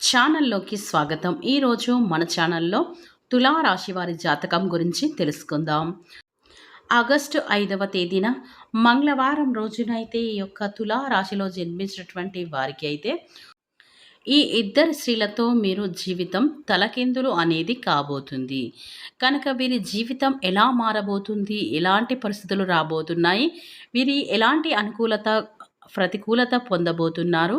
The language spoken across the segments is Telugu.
ఛానల్లోకి స్వాగతం. ఈరోజు మన ఛానల్లో తులా రాశి వారి జాతకం గురించి తెలుసుకుందాం. ఆగస్టు ఐదవ తేదీన మంగళవారం రోజునైతే ఈ యొక్క తులా రాశిలో జన్మించినటువంటి వారికి అయితే ఈ ఇద్దరు స్త్రీలతో మీరు జీవితం తలకిందులు అనేది కాబోతుంది. కనుక వీరి జీవితం ఎలా మారబోతుంది? ఎలాంటి పరిస్థితులు రాబోతున్నాయి? వీరి ఎలాంటి అనుకూలత ప్రతికూలత పొందబోతున్నారు?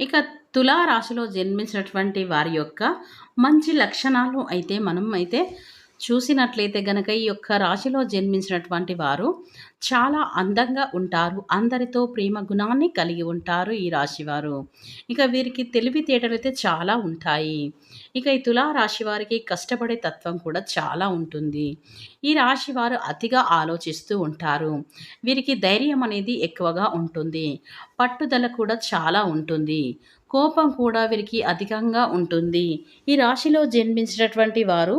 ఇక తులా రాశిలో జన్మించినటువంటి వారి యొక్క మంచి లక్షణాలు అయితే మనం అయితే చూసినట్లయితే గనక ఈ యొక్క రాశిలో జన్మించినటువంటి వారు చాలా అందంగా ఉంటారు. అందరితో ప్రేమ గుణాన్ని కలిగి ఉంటారు ఈ రాశివారు ఇక వీరికి తెలివితేటలు అయితే చాలా ఉంటాయి. ఇక ఈ తులా రాశి వారికి కష్టపడే తత్వం కూడా చాలా ఉంటుంది. ఈ రాశి వారు అతిగా ఆలోచిస్తూ ఉంటారు. వీరికి ధైర్యం అనేది ఎక్కువగా ఉంటుంది. పట్టుదల కూడా చాలా ఉంటుంది. కోపం కూడా వీరికి అధికంగా ఉంటుంది. ఈ రాశిలో జన్మించినటువంటి వారు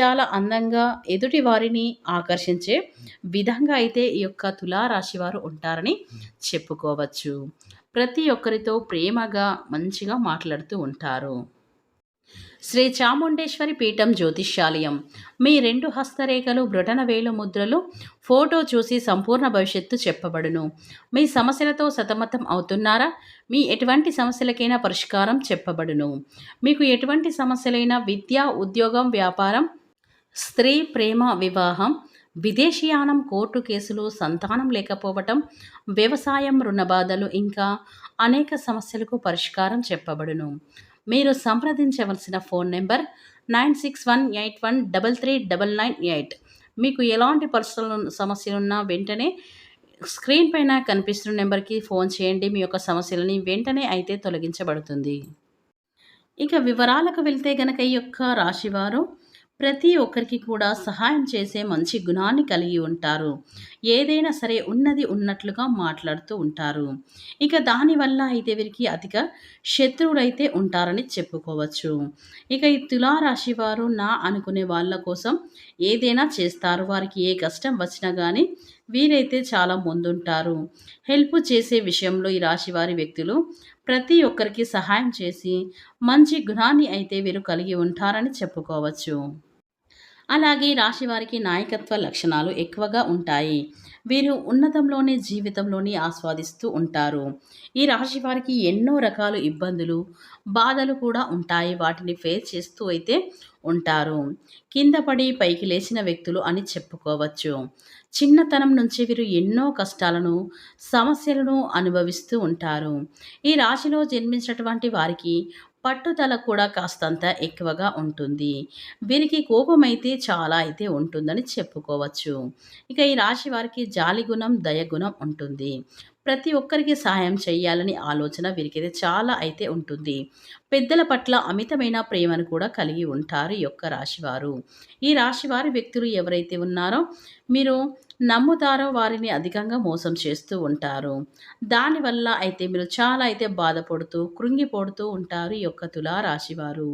చాలా అందంగా ఎదుటి వారిని ఆకర్షించే విధంగా అయితే ఈ యొక్క తులారాశి వారు ఉంటారని చెప్పుకోవచ్చు. ప్రతి ఒక్కరితో ప్రేమగా మంచిగా మాట్లాడుతూ ఉంటారు. శ్రీ చాముండేశ్వరి పీఠం జ్యోతిష్యాలయం. మీ రెండు హస్తరేఖలు బ్రటన వేలు ముద్రలు ఫోటో చూసి సంపూర్ణ భవిష్యత్తు చెప్పబడును. మీ సమస్యలతో సతమతం అవుతున్నారా? మీ ఎటువంటి సమస్యలకైనా పరిష్కారం చెప్పబడును. మీకు ఎటువంటి సమస్యలైనా విద్య ఉద్యోగం వ్యాపారం స్త్రీ ప్రేమ వివాహం విదేశీయానం కోర్టు కేసులు సంతానం లేకపోవటం వ్యవసాయం రుణబాధలు ఇంకా అనేక సమస్యలకు పరిష్కారం చెప్పబడును. మీరు సంప్రదించవలసిన phone number nine six one eight one double three double nine eight. మీకు ఎలాంటి పర్సనల్ సమస్యలున్నా వెంటనే స్క్రీన్ పైన కనిపిస్తున్న నెంబర్కి ఫోన్ చేయండి. మీ యొక్క సమస్యలని వెంటనే అయితే తొలగించబడుతుంది. ఇక వివరాలకు వెళ్తే గనక ఈ యొక్క రాశివారు ప్రతి ఒక్కరికి కూడా సహాయం చేసే మంచి గుణాన్ని కలిగి ఉంటారు. ఏదైనా సరే ఉన్నది ఉన్నట్లుగా మాట్లాడుతూ ఉంటారు. ఇక దానివల్ల అయితే వీరికి అధిక శత్రువులైతే ఉంటారని చెప్పుకోవచ్చు. ఇక ఈ తులారాశి వారు నా అనుకునే వాళ్ళ కోసం ఏదైనా చేస్తారు. వారికి ఏ కష్టం వచ్చినా కానీ వీరైతే చాలా ముందుంటారు. హెల్ప్ చేసే విషయంలో ఈ రాశి వారి వ్యక్తులు ప్రతి ఒక్కరికి సహాయం చేసి మంచి గుణాన్ని అయితే వీరు కలిగి ఉంటారని చెప్పుకోవచ్చు. అలాగే రాశి వారికి నాయకత్వ లక్షణాలు ఎక్కువగా ఉంటాయి. వీరు ఉన్నతంలోనే జీవితంలోని ఆస్వాదిస్తూ ఉంటారు. ఈ రాశి వారికి ఎన్నో రకాల ఇబ్బందులు బాధలు కూడా ఉంటాయి. వాటిని ఫేస్ చేస్తూ అయితే ఉంటారు. కింద పడి పైకి లేచిన వ్యక్తులు అని చెప్పుకోవచ్చు. చిన్నతనం నుంచి వీరు ఎన్నో కష్టాలను సమస్యలను అనుభవిస్తూ ఉంటారు. ఈ రాశిలో జన్మించినటువంటి వారికి పట్టుదల కూడా కాస్తంత ఎక్కువగా ఉంటుంది. వీరికి కోపం అయితే చాలా అయితే ఉంటుందని చెప్పుకోవచ్చు. ఇక ఈ రాశి వారికి జాలి గుణం దయగుణం ఉంటుంది. ప్రతి ఒక్కరికి సహాయం చేయాలని ఆలోచన వీరికైతే చాలా అయితే ఉంటుంది. పెద్దల పట్ల అమితమైన ప్రేమను కూడా కలిగి ఉంటారు ఈ యొక్క రాశివారు ఈ రాశివారి వ్యక్తులు ఎవరైతే ఉన్నారో మీరు నమ్ముతారో వారిని అధికంగా మోసం చేస్తూ ఉంటారు. దానివల్ల అయితే మీరు చాలా అయితే బాధపడుతూ కృంగిపోడుతూ ఉంటారు ఈ యొక్క తులా రాశివారు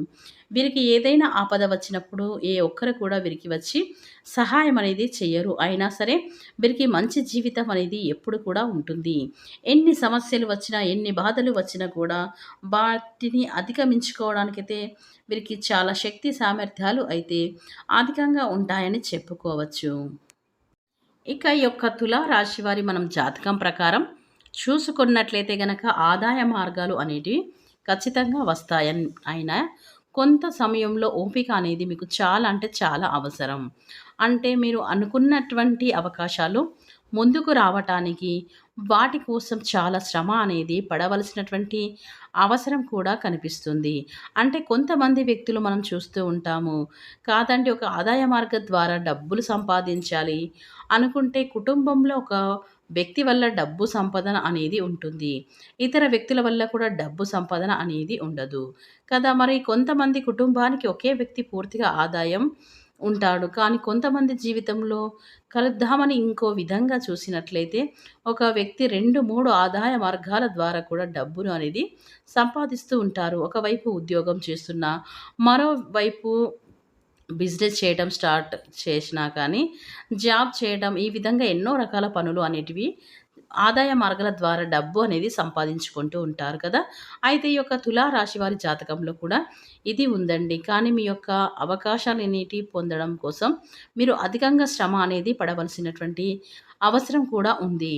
వీరికి ఏదైనా ఆపద వచ్చినప్పుడు ఏ ఒక్కరు కూడా వీరికి వచ్చి సహాయం అనేది చెయ్యరు. అయినా సరే వీరికి మంచి జీవితం అనేది ఎప్పుడు కూడా ఉంటుంది. ఎన్ని సమస్యలు వచ్చినా ఎన్ని బాధలు వచ్చినా కూడా వాటిని అధిగమించుకోవడానికైతే వీరికి చాలా శక్తి సామర్థ్యాలు అయితే అధికంగా ఉంటాయని చెప్పుకోవచ్చు. ఇక ఈ యొక్క తులారాశి వారి మనం జాతకం ప్రకారం చూసుకున్నట్లయితే గనక ఆదాయ మార్గాలు అనేటివి ఖచ్చితంగా వస్తాయని. అయినా కొంత సమయంలో ఓపిక అనేది మీకు చాలా అంటే చాలా అవసరం. అంటే మీరు అనుకున్నటువంటి అవకాశాలు ముందుకు రావటానికి వాటి కోసం చాలా శ్రమ అనేది పడవలసినటువంటి అవసరం కూడా కనిపిస్తుంది. అంటే కొంతమంది వ్యక్తులు మనం చూస్తూ ఉంటాము కాదంటే ఒక ఆదాయ మార్గం ద్వారా డబ్బులు సంపాదించాలి అనుకుంటే కుటుంబంలో ఒక వ్యక్తి వల్ల డబ్బు సంపాదన అనేది ఉంటుంది. ఇతర వ్యక్తుల వల్ల కూడా డబ్బు సంపాదన అనేది ఉండదు. కదా మరి కొంతమంది కుటుంబానికి ఒకే వ్యక్తి పూర్తిగా ఆదాయం ఉంటాడు. కానీ కొంతమంది జీవితంలో కలుద్దామని ఇంకో విధంగా చూసినట్లయితే ఒక వ్యక్తి రెండు మూడు ఆదాయ మార్గాల ద్వారా కూడా డబ్బును అనేది సంపాదిస్తూ ఉంటారు. ఒకవైపు ఉద్యోగం చేస్తున్న మరోవైపు బిజినెస్ చేయడం స్టార్ట్ చేసినా కానీ జాబ్ చేయడం ఈ విధంగా ఎన్నో రకాల పనులు అనేటివి ఆదాయ మార్గాల ద్వారా డబ్బు అనేది సంపాదించుకుంటూ ఉంటారు కదా. అయితే ఈ యొక్క తులారాశి వారి జాతకంలో కూడా ఇది ఉందండి. కానీ మీ యొక్క అవకాశాలు అనేటి పొందడం కోసం మీరు అధికంగా శ్రమ అనేది పడవలసినటువంటి అవసరం కూడా ఉంది.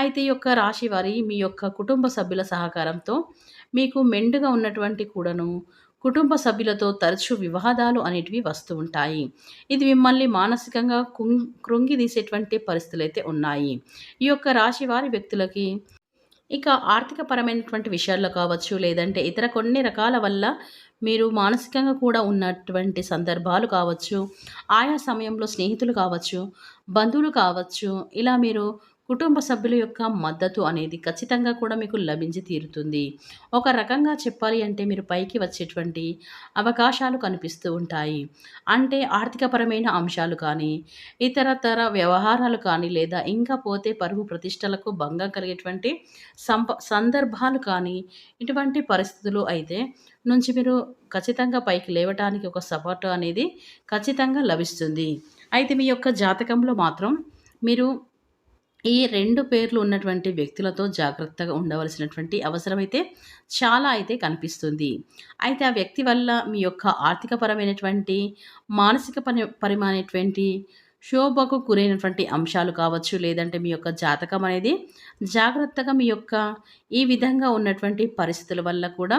అయితే ఈ యొక్క రాశి వారి మీ యొక్క కుటుంబ సభ్యుల సహకారంతో మీకు మెండుగా ఉన్నటువంటి కూడాను కుటుంబ సభ్యులతో తరచూ వివాదాలు అనేటివి వస్తూ ఉంటాయి. ఇది మిమ్మల్ని మానసికంగా కృంగిదీసేటువంటి పరిస్థితులు అయితే ఉన్నాయి. ఈ యొక్క రాశి వారి వ్యక్తులకి ఇక ఆర్థికపరమైనటువంటి విషయాల్లో కావచ్చు లేదంటే ఇతర కొన్ని రకాల వల్ల మీరు మానసికంగా కూడా ఉన్నటువంటి సందర్భాలు కావచ్చు ఆయా సమయంలో స్నేహితులు కావచ్చు బంధువులు కావచ్చు ఇలా మీరు కుటుంబ సభ్యుల యొక్క మద్దతు అనేది ఖచ్చితంగా కూడా మీకు లభించి తీరుతుంది. ఒక రకంగా చెప్పాలి అంటే మీరు పైకి వచ్చేటువంటి అవకాశాలు కనిపిస్తూ ఉంటాయి. అంటే ఆర్థికపరమైన అంశాలు కానీ ఇతరతర వ్యవహారాలు కానీ లేదా ఇంకా పోతే పరుగు ప్రతిష్టలకు భంగం కలిగేటువంటి సంప సందర్భాలు కానీ ఇటువంటి పరిస్థితులు అయితే నుంచి మీరు ఖచ్చితంగా పైకి లేవటానికి ఒక సపోర్ట్ అనేది ఖచ్చితంగా లభిస్తుంది. అయితే మీ యొక్క జాతకంలో మాత్రం మీరు ఈ రెండు పేర్లు ఉన్నటువంటి వ్యక్తులతో జాగ్రత్తగా ఉండవలసినటువంటి అవసరమైతే చాలా అయితే కనిపిస్తుంది. అయితే ఆ వ్యక్తి వల్ల మీ యొక్క ఆర్థికపరమైనటువంటి మానసిక పరి పరిమైనటువంటి శోభకు గురైనటువంటి అంశాలు కావచ్చు లేదంటే మీ యొక్క జాతకం అనేది జాగ్రత్తగా మీ యొక్క ఈ విధంగా ఉన్నటువంటి పరిస్థితుల వల్ల కూడా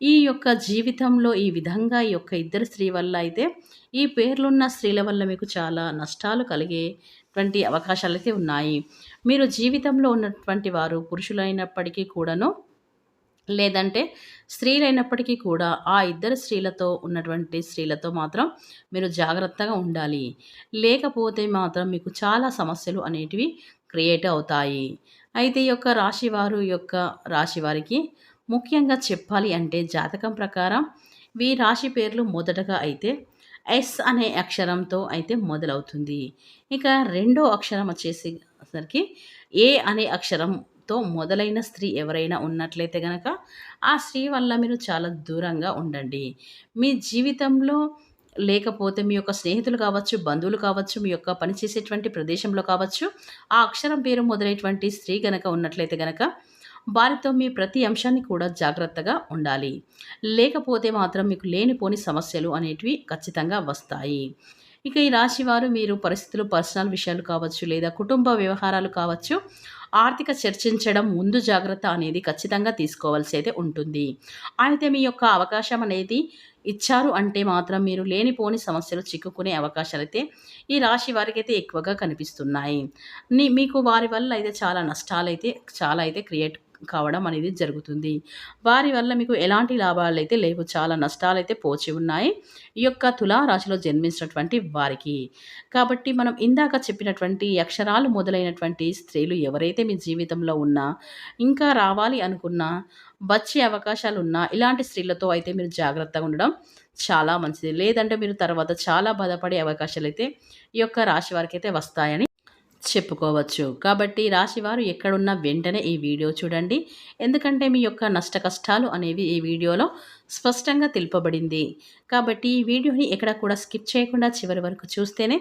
ఈ యొక్క జీవితంలో ఈ విధంగా ఈ యొక్క ఇద్దరు స్త్రీ వల్ల అయితే ఈ పేర్లున్న స్త్రీల వల్ల మీకు చాలా నష్టాలు కలిగే అవకాశాలు అయితే ఉన్నాయి. మీరు జీవితంలో ఉన్నటువంటి వారు పురుషులైనప్పటికీ కూడాను లేదంటే స్త్రీలైనప్పటికీ కూడా ఆ ఇద్దరు స్త్రీలతో ఉన్నటువంటి స్త్రీలతో మాత్రం మీరు జాగ్రత్తగా ఉండాలి. లేకపోతే మాత్రం మీకు చాలా సమస్యలు అనేటివి క్రియేట్ అవుతాయి. అయితే ఈ యొక్క రాశి వారు యొక్క రాశి వారికి ముఖ్యంగా చెప్పాలి అంటే జాతకం ప్రకారం వీ రాశి పేర్లు మొదటగా అయితే ఎస్ అనే అక్షరంతో అయితే మొదలవుతుంది. ఇక రెండో అక్షరం వచ్చేసి సరికి ఏ అనే అక్షరంతో మొదలైన స్త్రీ ఎవరైనా ఉన్నట్లయితే కనుక ఆ స్త్రీ వల్ల మీరు చాలా దూరంగా ఉండండి. మీ జీవితంలో లేకపోతే మీ యొక్క స్నేహితులు కావచ్చు బంధువులు కావచ్చు మీ యొక్క పనిచేసేటువంటి ప్రదేశంలో కావచ్చు ఆ అక్షరం పేరు మొదలైనటువంటి స్త్రీ గనక ఉన్నట్లయితే గనక వారితో మీ ప్రతి అంశాన్ని కూడా జాగ్రత్తగా ఉండాలి. లేకపోతే మాత్రం మీకు లేనిపోని సమస్యలు అనేటివి ఖచ్చితంగా వస్తాయి. ఇక ఈ రాశి వారు మీరు పరిస్థితులు పర్సనల్ విషయాలు కావచ్చు లేదా కుటుంబ వ్యవహారాలు కావచ్చు ఆర్థిక చర్చించడం ముందు జాగ్రత్త అనేది ఖచ్చితంగా తీసుకోవాల్సి అయితే ఉంటుంది. అయితే మీ యొక్క అవకాశం అనేది ఇచ్చారు అంటే మాత్రం మీరు లేనిపోని సమస్యలు చిక్కుకునే అవకాశాలు అయితే ఈ రాశి వారికి అయితే ఎక్కువగా కనిపిస్తున్నాయి. మీకు వారి వల్ల అయితే చాలా నష్టాలు అయితే చాలా అయితే క్రియేట్ కావడం అనేది జరుగుతుంది. వారి వల్ల మీకు ఎలాంటి లాభాలు అయితే లేవు చాలా నష్టాలు అయితే పోచి ఉన్నాయి. ఈ యొక్క తులారాశిలో జన్మించినటువంటి వారికి. కాబట్టి మనం ఇందాక చెప్పినటువంటి అక్షరాలు మొదలైనటువంటి స్త్రీలు ఎవరైతే మీ జీవితంలో ఉన్నా ఇంకా రావాలి అనుకున్నా వచ్చే అవకాశాలు ఉన్నా ఇలాంటి స్త్రీలతో అయితే మీరు జాగ్రత్తగా ఉండడం చాలా మంచిది. లేదంటే మీరు తర్వాత చాలా బాధపడే అవకాశాలు అయితే ఈ యొక్క రాశి వారికి అయితే వస్తాయని చెప్పుకోవచ్చు. కాబట్టి రాశివారు ఎక్కడున్నా వెంటనే ఈ వీడియో చూడండి. ఎందుకంటే మీ యొక్క నష్ట కష్టాలు అనేవి ఈ వీడియోలో స్పష్టంగా తెలుపబడింది. కాబట్టి ఈ వీడియోని ఎక్కడ కూడా స్కిప్ చేయకుండా చివరి వరకు చూస్తేనే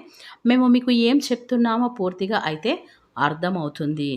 మేము మీకు ఏం చెప్తున్నామో పూర్తిగా అయితే అర్థమవుతుంది.